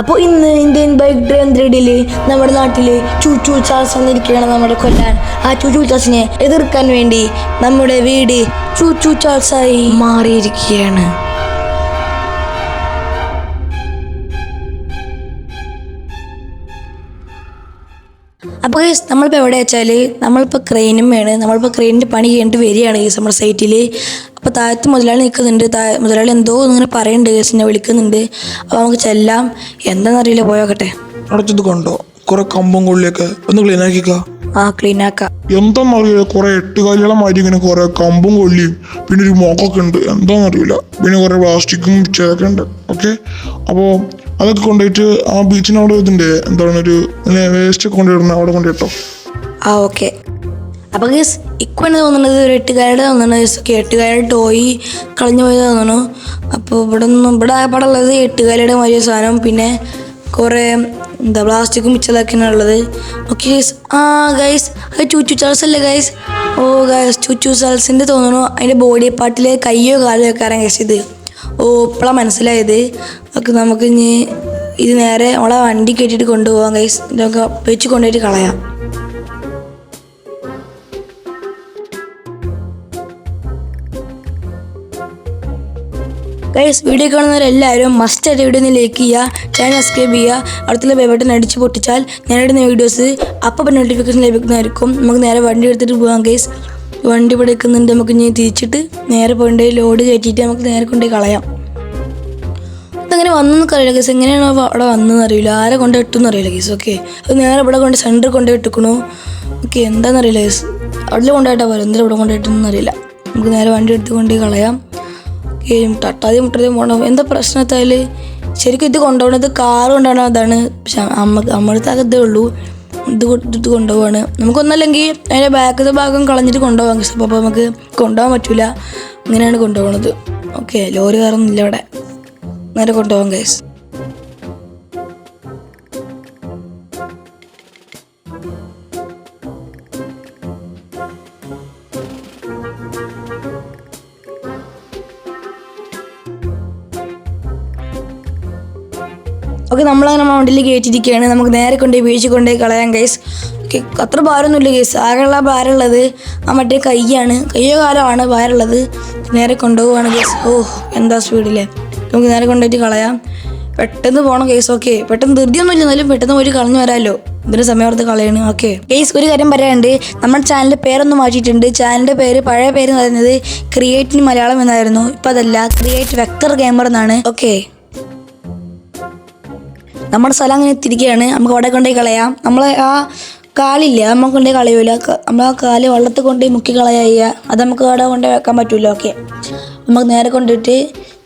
അപ്പോൾ ഇന്ന് Indian bike drive ത്രീഡിൽ നമ്മുടെ നാട്ടിൽ ചൂച്ചു ചാൾസ് വന്നിരിക്കുകയാണ് നമ്മുടെ കൊല്ലാൻ. ആ ചൂച്ചു ചാൾസിനെ എതിർക്കാൻ വേണ്ടി നമ്മുടെ വീട് ചൂച്ചു ചാൾസായി മാറിയിരിക്കുകയാണ്. അപ്പോൾ ഗൈസ് നമ്മളിപ്പോൾ എവിടെ വെച്ചാൽ നമ്മളിപ്പോൾ ക്രെയിനും വേണം. നമ്മളിപ്പോൾ ക്രെയിനിന്റെ പണി കഴിഞ്ഞിട്ട് വരികയാണ് ഗൈസ് നമ്മുടെ സൈറ്റിൽ അപ്പോൾ താഴത്ത് മുതലാളി നിൽക്കുന്നുണ്ട്. താ- മുതലാളി എന്തോ ഇങ്ങനെ പറയുന്നുണ്ട് ഗൈസ് വിളിക്കുന്നുണ്ട്. അപ്പോൾ നമുക്ക് ചെല്ലാം എന്താണെന്നറിയില്ല പോയോക്കട്ടെ അടച്ചത് കണ്ടോ? കുറെ കമ്പും കൊള്ളിയൊക്കെ. ഒന്ന് ക്ലീൻ ആക്കിക്ക. ആ ക്ലീൻ ആക്കാം. എന്താണെന്നറിയില്ല കുറെ എട്ടുകാലികളെ മാതിരി ഇങ്ങനെ കുറെ കമ്പും കൊള്ളിയും പിന്നെ ഒരു മോക്കൊക്കെ ഉണ്ട്. എന്താണെന്നറിയില്ല. പിന്നെ കുറെ പ്ലാസ്റ്റിക്കും ചെതൊക്കെ ഉണ്ട്. ഓക്കെ അപ്പോൾ അതൊക്കെ കൊണ്ടുപോയിട്ട് ആ ബീച്ചിന് അവിടെ ഇതിന്റെ എന്താണ് ഒരു വേസ്റ്റ് കൊണ്ടുവരണം അവിടെ കൊണ്ടുപോയിട്ടോ ആ ഓക്കെ അപ്പോൾ ഗസ് ഇക്കുവാണ് തോന്നുന്നത് ഒരു എട്ടുകാരുടെ തോന്നുന്നത് ഓക്കെ എട്ടുകാരുടെ ടോയി കളഞ്ഞു പോയത് തോന്നുന്നു അപ്പോൾ ഇവിടെ നിന്നും ഇവിടെ അവിടെ ഉള്ളത് എട്ടുകാരുടെ വലിയ സാധനം. പിന്നെ കുറേ എന്താ പ്ലാസ്റ്റിക്കും മിച്ചതൊക്കെയാണ് ഉള്ളത്. ഓക്കെ ഗൈസ് ആ ഗൈസ് അത് ചൂച്ചു ചാൾസ് അല്ലേ ഗൈസ് ഓ ഗൈസ് ചൂച്ചു ചാൾസിന്റെ തോന്നുന്നു അതിന്റെ ബോഡി പാർട്ടിൽ കയ്യോ കാലോ ഒക്കെ ആരാൻ ഗൈസ് ഇത് ഓ ഇപ്പോഴാണ് മനസ്സിലായത്. ഓക്കെ നമുക്ക് ഇനി ഇത് നേരെ നമ്മളെ വണ്ടി കെട്ടിയിട്ട് കൊണ്ടുപോകാം ഗൈസ് ഇതൊക്കെ വെച്ച് കൊണ്ടുപോയിട്ട് കളയാം. ഗൈസ് വീഡിയോ കാണുന്നവരെല്ലാവരും മസ്റ്റ് ആയിട്ട് വീഡിയോ ലൈക്ക് ചെയ്യുക ചാനൽ സബ്സ്ക്രൈബ് ചെയ്യുക. അടുത്തുള്ള ബെബട്ടൺ അടിച്ച് പൊട്ടിച്ചാൽ ഞാൻ ഇടുന്ന വീഡിയോസ് അപ്പം നോട്ടിഫിക്കേഷൻ ലഭിക്കുന്നതായിരിക്കും. നമുക്ക് നേരെ വണ്ടി എടുത്തിട്ട് പോകാം ഗൈസ് വണ്ടി ഇവിടെ നിൽക്കുന്നുണ്ട്. നമുക്ക് ഇനി തിരിച്ചിട്ട് നേരെ പോയിട്ട് ലോഡ് കയറ്റിയിട്ട് നമുക്ക് നേരെ കൊണ്ടുപോയി കളയാം. അതങ്ങനെ വന്നെന്ന് അറിയില്ല ഗൈസ് എങ്ങനെയാണോ അവ അവിടെ വന്നതെന്ന് അറിയില്ല. ആരെ കൊണ്ട് ഇട്ടെന്ന് അറിയില്ല ഗൈസ് ഓക്കെ അത് നേരെ ഇവിടെ കൊണ്ട് സെന്ററിൽ കൊണ്ട് ഇട്ടിക്കണു ഓക്കെ എന്താണെന്ന് അറിയില്ല ഗൈസ് അവിടെ കൊണ്ടുപോയിട്ടാ പോലെ എന്തിനാ ഇവിടെ കൊണ്ടുപോയിട്ടെന്ന് അറിയില്ല. നമുക്ക് നേരെ വണ്ടി എടുത്ത് കൊണ്ടുപോയി കളയാം. ഓക്കെ തട്ടാതെയും മുട്ടതെയും പോകണം എന്താ പ്രശ്നത്താൽ ശരിക്കും ഇത് കൊണ്ടുപോകണത് കാറ് കൊണ്ടുപോകണതാണ് പക്ഷെ അമ്മ നമ്മളടുത്ത് അകത്തേ ഉള്ളൂ. ഇത് ഇത് കൊണ്ടുപോവാണ്. നമുക്കൊന്നല്ലെങ്കിൽ അതിന്റെ ബാക്കത്തെ ഭാഗം കളഞ്ഞിട്ട് കൊണ്ടുപോകാം ഗൈസ് അപ്പോൾ നമുക്ക് കൊണ്ടുപോകാൻ പറ്റില്ല അങ്ങനെയാണ് കൊണ്ടുപോകണത്. ഓക്കെ ലോറി കാറൊന്നുമില്ല ഇവിടെ. നേരെ കൊണ്ടുപോകാം ഗൈസ് ഓക്കെ നമ്മളങ്ങനെ മൗണ്ടിൽ കയറ്റിയിരിക്കുകയാണ് നമുക്ക് നേരെ കൊണ്ടുപോയി വീഴ്ച കൊണ്ടുപോയി കളയാം ഗൈസ് ഓക്കെ അത്ര ഭാരമൊന്നുമില്ല ഗൈസ് ആകെയുള്ള ഭാരമുള്ളത് ആ മറ്റേ കൈയാണ് കയ്യോ കാലമാണ് ഭാരമുള്ളത്. നേരെ കൊണ്ടുപോവാണ് ഗൈസ് ഓ എന്താ സ്പീഡിലെ നമുക്ക് നേരെ കൊണ്ടുപോയിട്ട് കളയാം. പെട്ടെന്ന് പോകണം കേസ് ഓക്കെ പെട്ടെന്ന് ധൃതിയൊന്നുമില്ല എന്നാലും പെട്ടെന്ന് പോയി കളഞ്ഞു വരാമല്ലോ ഇതിന് സമയം ഓർത്ത് കളയണം. ഓക്കെ കേസ് ഒരു കാര്യം പറയാനുണ്ട്. നമ്മുടെ ചാനലിന്റെ പേരൊന്ന് മാറ്റിയിട്ടുണ്ട്. ചാനലിന്റെ പേര് പഴയ പേര് എന്ന് പറയുന്നത് ക്രിയേറ്റിന് മലയാളം എന്നായിരുന്നു. ഇപ്പം അതല്ല ക്രിയേറ്റ് വെക്ടർ ഗെയിമർ എന്നാണ്. ഓക്കെ നമ്മുടെ സ്ഥലം അങ്ങനെ തിരിക്കുകയാണ് നമുക്ക് അവിടെ കൊണ്ടുപോയി കളയാം. നമ്മളെ ആ കാലില്ല? നമുക്ക് കൊണ്ടുപോയി കളയൂല. നമ്മൾ ആ കാൽ വെള്ളത്തിൽ കൊണ്ടുപോയി മുക്കി കളയുക അത് നമുക്ക് അവിടെ കൊണ്ട് വെക്കാൻ പറ്റൂല. ഓക്കെ. നമുക്ക് നേരെ കൊണ്ടിട്ട്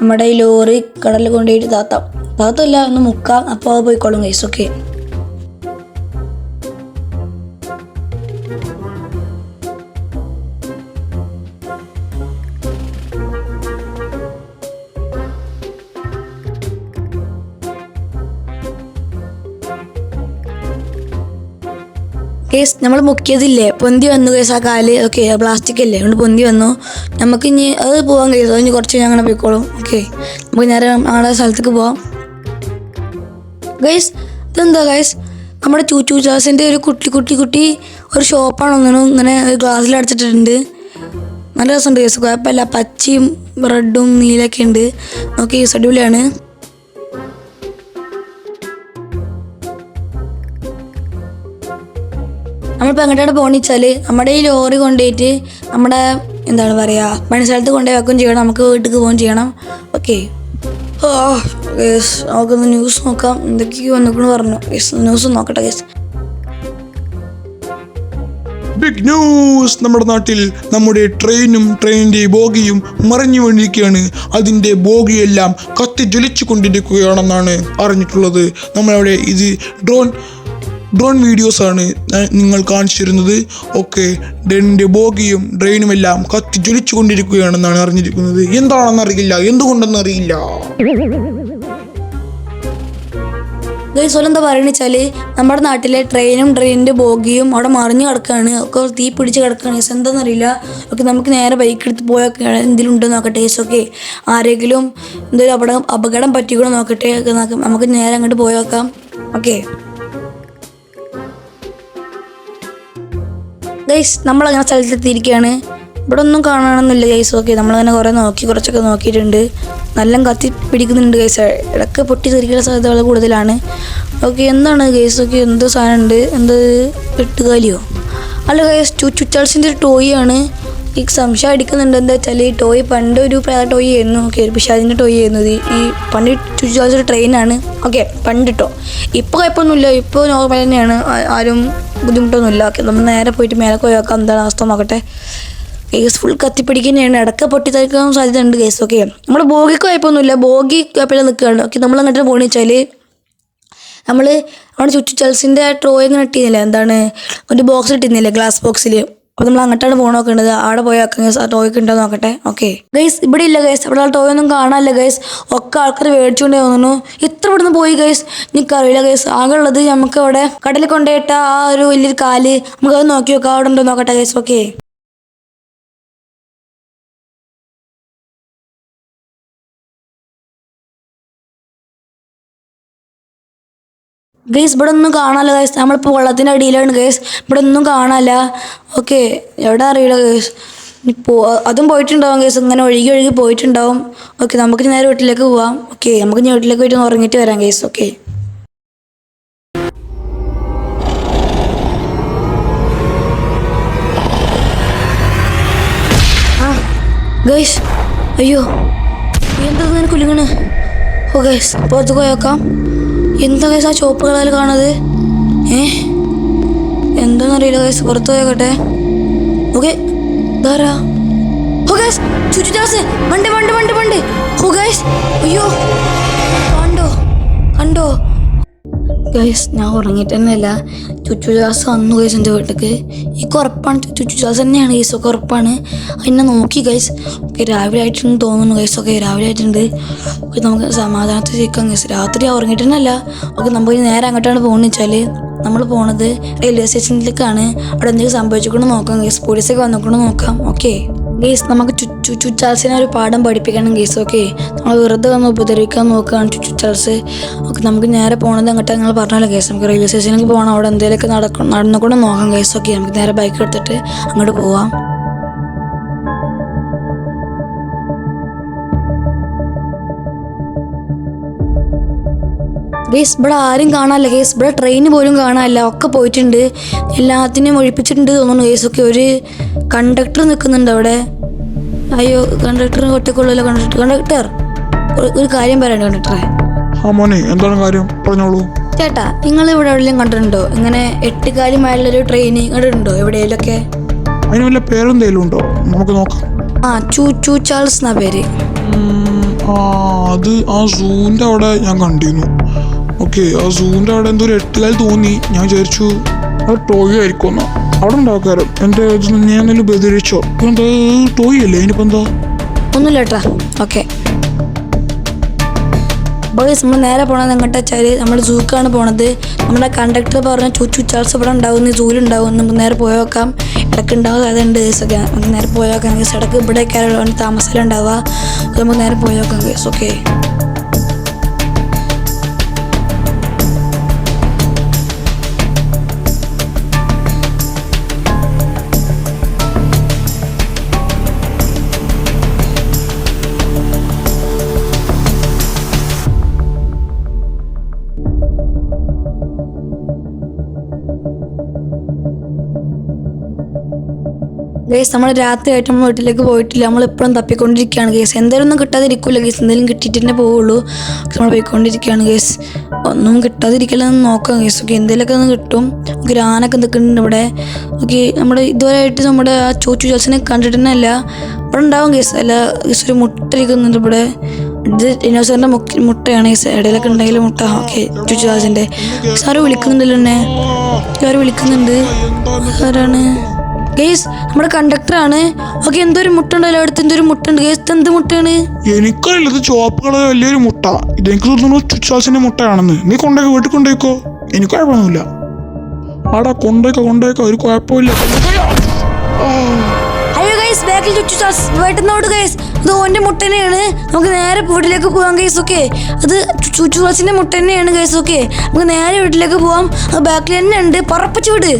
നമ്മുടെ ഈ ലോറി കടലിൽ കൊണ്ടുപോയിട്ട് താത്താം താത്തല്ല ഒന്ന് മുക്കാം. അപ്പോൾ അത് പോയിക്കോളും കൈസ് ഓക്കെ. കേസ് നമ്മൾ മുക്കിയതില്ലേ? പൊന്തി വന്നു കേസ് ആ കാൽ. ഓക്കെ പ്ലാസ്റ്റിക് അല്ലേ? അതുകൊണ്ട് പൊന്തി വന്നു. നമുക്ക് ഇനി അത് പോകാൻ കേസ് ഇനി കുറച്ച് ഞങ്ങൾ പോയിക്കോളും. ഓക്കെ നമുക്ക് നേരെ ഞങ്ങളുടെ സ്ഥലത്തേക്ക് പോവാം. ഗൈസ് ഇതെന്താ ഗൈസ് നമ്മുടെ ചൂച്ചു ചാസിന്റെ ഒരു കുട്ടി കുട്ടി കുട്ടി ഒരു ഷോപ്പാണ് ഒന്നിനും ഇങ്ങനെ ഒരു ഗ്ലാസ്സിൽ അടച്ചിട്ടുണ്ട് നല്ല രസമുണ്ട് കേസ് കുഴപ്പമില്ല. പച്ചയും റെഡും നീലൊക്കെ ഉണ്ട്. നോക്കി കേസ് അടിപൊളിയാണ്. നമ്മളിപ്പോൾ എങ്ങോട്ടാണ് പോകണമെന്ന് വെച്ചാൽ നമ്മുടെ ഈ ലോറി കൊണ്ടുപോയിട്ട് നമ്മുടെ എന്താണ് പറയുക പണിസ്ഥലത്ത് കൊണ്ടുപോയി വെക്കുകയും ചെയ്യണം നമുക്ക് വീട്ടിലേക്ക് പോവുകയും ചെയ്യണം. ഓക്കെ. ഓ യെസ് നമുക്കൊന്ന് ന്യൂസ് നോക്കാം. എന്തൊക്കെയോ വന്നിക്കണെന്ന് പറഞ്ഞു. യെസ് ന്യൂസ് നോക്കട്ടെ യെസ് ബിഗ് ന്യൂസ് നമ്മുടെ നാട്ടിൽ നമ്മുടെ ട്രെയിനും ട്രെയിനിന്റെ ബോഗിയും മറിഞ്ഞു വീണിരിക്കുകയാണ്. അതിന്റെ ബോഗിയെല്ലാം കത്തി ജ്വലിച്ചു കൊണ്ടിരിക്കുകയാണെന്നാണ് അറിഞ്ഞിട്ടുള്ളത്. നമ്മളവിടെ ഇത് ഡ്രോൺ ഡ്രോൺ വീഡിയോസ് ആണ് ഞാൻ നിങ്ങൾ കാണിച്ചിരുന്നത് ഓക്കെ ഡ്രെയിനിന്റെ ബോഗിയും ഡ്രെയിനും എല്ലാം കത്തി ജ്വലിച്ചു കൊണ്ടിരിക്കുകയാണെന്നാണ് അറിഞ്ഞിരിക്കുന്നത്. എന്താണെന്ന് അറിയില്ല. എന്തുകൊണ്ടെന്ന് അറിയില്ല. ഗൈസ് എന്താ പറയുന്നത് വെച്ചാൽ നമ്മുടെ നാട്ടിലെ ട്രെയിനും ട്രെയിനിന്റെ ബോഗിയും അവിടെ മറിഞ്ഞു കിടക്കുകയാണ്. ഒക്കെ തീ പിടിച്ച് കിടക്കുകയാണ്. ഗൈസ് എന്താണെന്നറിയില്ല ഒക്കെ നമുക്ക് നേരെ ബൈക്ക് എടുത്ത് പോയൊക്കെ എന്തെങ്കിലും ഉണ്ടോ നോക്കട്ടെ ഗൈസ് ഓക്കെ ആരെങ്കിലും എന്തെങ്കിലും അപകടം അപകടം പറ്റിക്കണോ നോക്കട്ടെ. നമുക്ക് നേരെ അങ്ങോട്ട് പോയേക്കാം ഓക്കെ. ഗൈസ് നമ്മളങ്ങനെ സ്ഥലത്തെത്തിയിരിക്കുകയാണ്. ഇവിടെ ഒന്നും കാണണമെന്നില്ല ഗൈസ് ഓക്കെ നമ്മളങ്ങനെ കുറേ നോക്കി കുറച്ചൊക്കെ നോക്കിയിട്ടുണ്ട്. നല്ല കത്തി പിടിക്കുന്നുണ്ട് ഗൈസ് ഇടയ്ക്ക് പൊട്ടി തെറിക്കുന്ന സാധ്യതകൾ കൂടുതലാണ്. ഓക്കെ എന്താണ് ഗൈസ് ഓക്കെ എന്തോ സാധനം ഉണ്ട് എന്ത് എട്ടുകാലിയോ അല്ല ഗൈസ് ടു ചുറ്റാൾസിന്റെ ഒരു ടോയ് ആണ്. ഈ സംശയം അടിക്കുന്നുണ്ട്. എന്താ വെച്ചാൽ ഈ ടോയ് പണ്ട് ഒരു പ്രേത ടോയ് ആയിരുന്നു. ഓക്കെ പക്ഷെ അതിന്റെ ടോയ് ആയിരുന്നു ഈ പണ്ട് ചുറ്റാൾസിന്റെ ട്രെയിനാണ് ഓക്കെ പണ്ട് കേട്ടോ ഇപ്പോൾ കുഴപ്പമൊന്നുമില്ല. ഇപ്പോൾ നോർമൽ തന്നെയാണ്. ആരും ബുദ്ധിമുട്ടൊന്നുമില്ല ഓക്കെ നമ്മൾ നേരെ പോയിട്ട് മേലെ പോയി എന്താണ് അവസ്ഥ നോക്കട്ടെ. കേസ് ഫുൾ കത്തിപ്പിടിക്കുന്നതാണ്. ഇടയ്ക്ക് പൊട്ടിത്തെറിക്കാൻ സാധ്യതയുണ്ട് കേസ് ഓക്കെ നമ്മൾ ബോഗിക്ക് കുഴപ്പമൊന്നുമില്ല. ബോഗി കുഴപ്പമില്ല നിൽക്കുകയാണ്. ഓക്കെ നമ്മൾ അങ്ങോട്ട് പോകണമെന്ന് വെച്ചാൽ നമ്മൾ അവിടെ ചുറ്റു ചൽസിന്റെ ട്രോയ് ഇങ്ങനെ ഇട്ടിരുന്നില്ല എന്താണ്? ഒരു ബോക്സ് ഇട്ടിരുന്നില്ലേ? ഗ്ലാസ് ബോക്സിൽ അപ്പോൾ നമ്മൾ അങ്ങോട്ടാണ് പോകണം നോക്കേണ്ടത് അവിടെ പോയി നോക്കാം ഗൈസ് ആ ടോയ്ക്ക് ഉണ്ടോ നോക്കട്ടെ. ഓക്കെ. ഗൈസ് ഇവിടെ ഇല്ല ഗൈസ് ഇവിടെ ടോയ് ഒന്നും കാണാനില്ല ഗൈസ് ഒക്കെ ആൾക്കാർ മേടിച്ചുകൊണ്ടേ തോന്നുന്നു ഇത്ര ഇവിടുന്ന് പോയി ഗൈസ് എനിക്കറിയില്ല ഗൈസ് ആകെ ഉള്ളത് നമുക്ക് അവിടെ കടലിൽ കൊണ്ടുപോയിട്ട ആ ഒരു വലിയൊരു കാൽ. നമുക്ക് അത് നോക്കി നോക്കാം. അവിടെ ഉണ്ടോ നോക്കട്ടെ ഗൈസ് ഓക്കെ ഗൈസ് ഇവിടെ ഒന്നും കാണാല്ല ഗൈസ് നമ്മളിപ്പോൾ വെള്ളത്തിന്റെ അടിയിലാണ് ഗൈസ് ഇവിടെ ഒന്നും കാണാല്ല ഓക്കെ എവിടെ അറിയില്ല ഗൈസ് ഇപ്പോൾ അതും പോയിട്ടുണ്ടാവും കേസ് ഇങ്ങനെ ഒഴുകി ഒഴുകി പോയിട്ടുണ്ടാവും. ഓക്കെ നമുക്ക് നേരെ വീട്ടിലേക്ക് പോവാം. ഓക്കെ നമുക്ക് ഇനി വീട്ടിലേക്ക് പോയിട്ട് ഉറങ്ങിയിട്ട് വരാം കേസ് ഓക്കെ ആ അയ്യോ എന്താ ഇങ്ങനെ കുലുങ്ങണ്? ഓ ഗൈസ് പുറത്ത് പോയേക്കാം എന്താ ഗൈസ് ആ ചുവപ്പ് കളറിൽ കാണുന്നത്? ഏ? എന്താണെന്നറിയില്ല ഗൈസ് പുറത്ത് പോയേക്കട്ടെ ഓക്കെ ധാരാ ഓ ഗൈസ് ചുറ്റുദാസ് വണ്ട് വണ്ട് വണ്ട് വണ്ട്. ഓ ഗൈസ് അയ്യോ. കണ്ടോ കണ്ടോ. ഗൈസ് ഞാൻ ഉറങ്ങിയിട്ട് തന്നെയല്ല ചുറ്റുദാസ് വന്നു ഗൈസ് എന്റെ വീട്ടിലേക്ക്. ഈ ഉറപ്പാണ് ചുറ്റുദാസ് തന്നെയാണ് ഗൈസ് ഒക്കെ ഉറപ്പാണ്. എന്നെ നോക്കി ഗൈസ് ഒക്കെ രാവിലെ ആയിട്ടുണ്ട് തോന്നുന്നു ഗൈസ് ഒക്കെ രാവിലെ ആയിട്ടുണ്ട്. നമുക്ക് സമാധാനത്തിൽ ഇരിക്കാം ഗൈസ് രാത്രി ഉറങ്ങിയിട്ട് തന്നെയല്ല ഓക്കെ നമുക്ക് നേരെ അങ്ങോട്ടാണ് പോകുന്നത് വെച്ചാൽ നമ്മൾ പോണത് റെയിൽവേ സ്റ്റേഷനിലേക്കാണ് അവിടെ എന്തെങ്കിലും സംഭവിച്ചുകൊണ്ട് നോക്കാം. ഗേസ് പോലീസൊക്കെ വന്നുകൊണ്ട് നോക്കാം. ഓക്കെ ഗേസ് നമുക്ക് ചുറ്റു ചുച്ചാൽസിനെ ഒരു പാഠം പഠിപ്പിക്കണം ഗേസ് ഓക്കെ നമ്മൾ വെറുതെ വന്ന് ഉപദ്രവിക്കാൻ നോക്കുകയാണ് ചുച്ചാൽസ്. ഓക്കെ നമുക്ക് നേരെ പോണത് അങ്ങോട്ട് നിങ്ങൾ പറഞ്ഞല്ലോ ഗേസ് നമുക്ക് റെയിൽവേ സ്റ്റേഷനിലേക്ക് പോകണം. അവിടെ എന്തെങ്കിലുമൊക്കെ നടക്കും നടന്നുകൊണ്ട് നോക്കാം ഗേസ് ഓക്കെ നമുക്ക് നേരെ ബൈക്ക് എടുത്തിട്ട് അങ്ങോട്ട് പോവാം. ഗേസ് ഇവിടെ ആരും കാണാനില്ല. ഗേസ് ഇവിടെ ട്രെയിൻ പോലും കാണാനില്ല. ഒക്കെ പോയിട്ടുണ്ട്. എല്ലാത്തിനെയും ഒഴിപ്പിച്ചിട്ടുണ്ട് തോന്നുന്നു ഗേസ് ഒക്കെ ഒരു കണ്ടക്ടർ നിൽക്കുന്നുണ്ട് അവിടെ. അയ്യോ കണ്ടക്ടർ ഒറ്റക്കുള്ളല്ലോ. കണ്ടക്ടർ കണ്ടക്ടർ ഒരു- കാര്യം പറയണ്ട കണ്ടക്ടറെ ആ മോനെ എന്താണ് കാര്യം? പറഞ്ഞോളൂ. ചേട്ടാ നിങ്ങൾ ഇവിടെ എവിടെയെങ്കിലും കണ്ടിട്ടുണ്ടോ? ഇങ്ങനെ എട്ടുകാലുമായുള്ളൊരു ട്രെയിൻ കണ്ടിട്ടുണ്ടോ എവിടെയെങ്കിലൊക്കെ അതിന് വല്ല പേരെന്തെങ്കിലും ഉണ്ടോ? നമുക്ക് നോക്കാം. ആ ചൂ ചൂ ചാൾസ് എന്നാ പേര്. ആ അത് ആ സൂവിന്റെ അവിടെ ഞാൻ കണ്ടിരുന്നു. ഓക്കെ ആ സൂവിന്റെ അവിടെ എന്തോ ഒരു എട്ടുകാൽ തോന്നി. ഞാൻ വിചാരിച്ചു അത് ടോയ് ആയിരിക്കും എന്നാ. അവിടെ ഉണ്ടാക്കാരം എന്റെ ഞാൻ എന്തെങ്കിലും ബദിരിച്ചോ എന്താ ടോയ് അല്ലേ? അതിനിപ്പോൾ എന്താ? ഒന്നുമില്ല ഏട്ടാ ഓക്കെ. ബോയ്സ് നമ്മൾ നേരെ പോണത് എങ്ങോട്ടാ വെച്ചാൽ നമ്മൾ സൂക്കാണ് പോണത്. നമ്മുടെ കണ്ടക്ടർ പറഞ്ഞ ചുച്ചു ചാൾസ് ഇവിടെ ഉണ്ടാവും സൂലുണ്ടാവും നമുക്ക് നേരെ പോയി നോക്കാം. ഇടയ്ക്ക് ഉണ്ടാവും അതുണ്ട് കേസൊക്കെ നമുക്ക് നേരെ പോയി നോക്കാം. കേസ് ഇടയ്ക്ക് ഇവിടെ കയറി താമസം ഉണ്ടാവുക. നമുക്ക് നേരെ പോയി നോക്കാം. ഓക്കെ ഗേസ് നമ്മൾ രാത്രി ആയിട്ട് നമ്മൾ വീട്ടിലേക്ക് പോയിട്ടില്ല. നമ്മൾ എപ്പോഴും തപ്പിക്കൊണ്ടിരിക്കുകയാണ് ഗേസ് എന്തായാലും ഒന്നും കിട്ടാതിരിക്കില്ല ഗേസ് എന്തെങ്കിലും കിട്ടിയിട്ട് തന്നെ പോവുള്ളൂ നമ്മൾ പോയിക്കൊണ്ടിരിക്കുകയാണ് ഗേസ് ഒന്നും കിട്ടാതിരിക്കില്ലെന്ന് നോക്കാം ഗേസ് ഓക്കെ എന്തെങ്കിലുമൊക്കെ ഒന്ന് കിട്ടും. ഗ്രാനൊക്കെ നിൽക്കുന്നുണ്ട് ഇവിടെ. ഓക്കെ നമ്മുടെ ഇതുവരെ ആയിട്ട് നമ്മുടെ ആ ചോച്ചു ചോസിനെ കണ്ടിട്ട് തന്നെ അല്ല ഇവിടെ ഉണ്ടാവും ഗേസ് അല്ല ഗേസ് ഒരു മുട്ട ഇരിക്കുന്നുണ്ട് ഇവിടെ ഡിനോസറിന്റെ മുക്കി മുട്ടയാണ് ഗേസ് ഇടയിലൊക്കെ ഉണ്ടെങ്കിൽ മുട്ട. ഓക്കെ ചോച്ചു ചോസിന്റെ സാറ് വിളിക്കുന്നുണ്ടല്ലോ എന്നെ. സാറ് വിളിക്കുന്നുണ്ട്. ആരാണ്? ഗേസ് നമ്മുടെ കണ്ടക്ടർ ആണ്. ഓക്കെ എന്തൊരു മുട്ടുണ്ടല്ലോ അടുത്ത്? എന്തൊരു മുട്ടുണ്ട്? ഗേസ് എന്ത് മുട്ടയാണ് എനിക്കറിയില്ല ഇത് ചുവപ്പ് കളർ വലിയൊരു മുട്ട. ഇത് എനിക്ക് തോന്നുന്നു ചുച്ചാസിന്റെ മുട്ടയാണെന്ന്. നീ കൊണ്ടേക്ക് വീട്ടിൽ കൊണ്ടേക്കോ? എനിക്ക് കുഴപ്പമൊന്നുമില്ല. ആടാ കൊണ്ടേക്കോ കൊണ്ടേക്കോ. ഒരു കുഴപ്പമില്ല. അയ്യോ ഗൈസ് ബാക്കിൽ ചാസ് വേട്ടുന്നോട് ഗൈസ് അത് ഓന്റെ മുട്ട നമുക്ക് നേരെ വീട്ടിലേക്ക് പോവാം ഗൈസ് ഓക്കെ അത് ചുച്ചു ചാസിന്റെ മുട്ട തന്നെയാണ് ഗൈസ് ഓക്കെ നമുക്ക് നേരെ വീട്ടിലേക്ക് പോവാം. അത് ബാക്കിൽ തന്നെ ഉണ്ട്. പറപ്പിച്ചു വിട്.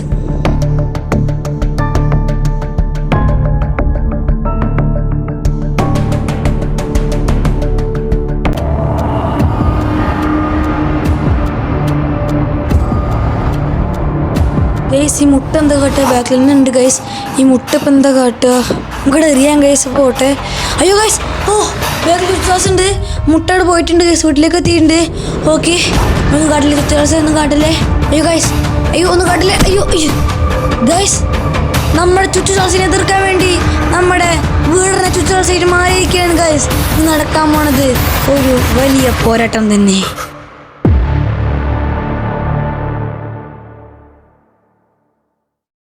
ഗൈസ് ഈ മുട്ട എന്താ കാട്ടുക ബാക്കിൽ തന്നെ ഉണ്ട് ഗൈസ് ഈ മുട്ട ഇപ്പം എന്താ കാട്ടുക നമുക്കിവിടെ എറിയാൻ ഗൈസ് പോട്ടെ. അയ്യോ ഗൈസ് ഓ ബാക്കിൽ ചുറ്റാസ് ഉണ്ട്. മുട്ട അവിടെ പോയിട്ടുണ്ട് ഗൈസ് വീട്ടിലേക്ക് എത്തിയിട്ടുണ്ട്. ഓക്കെ ഒന്ന് കാട്ടില്ലേ ചുറ്റാസ് ഒന്ന് കാട്ടില്ലേ. അയ്യോ ഗൈസ് അയ്യോ ഒന്ന് കാട്ടില്ലേ. അയ്യോ അയ്യോ. ഗൈസ് നമ്മുടെ ചുറ്റുചാസിനെ എതിർക്കാൻ വേണ്ടി നമ്മുടെ വീടിനെ ചുറ്റുചാസായിട്ട് മാറിയിരിക്കുകയാണ് ഗൈസ് നടക്കാൻ പോണത് ഒരു വലിയ പോരാട്ടം തന്നെ.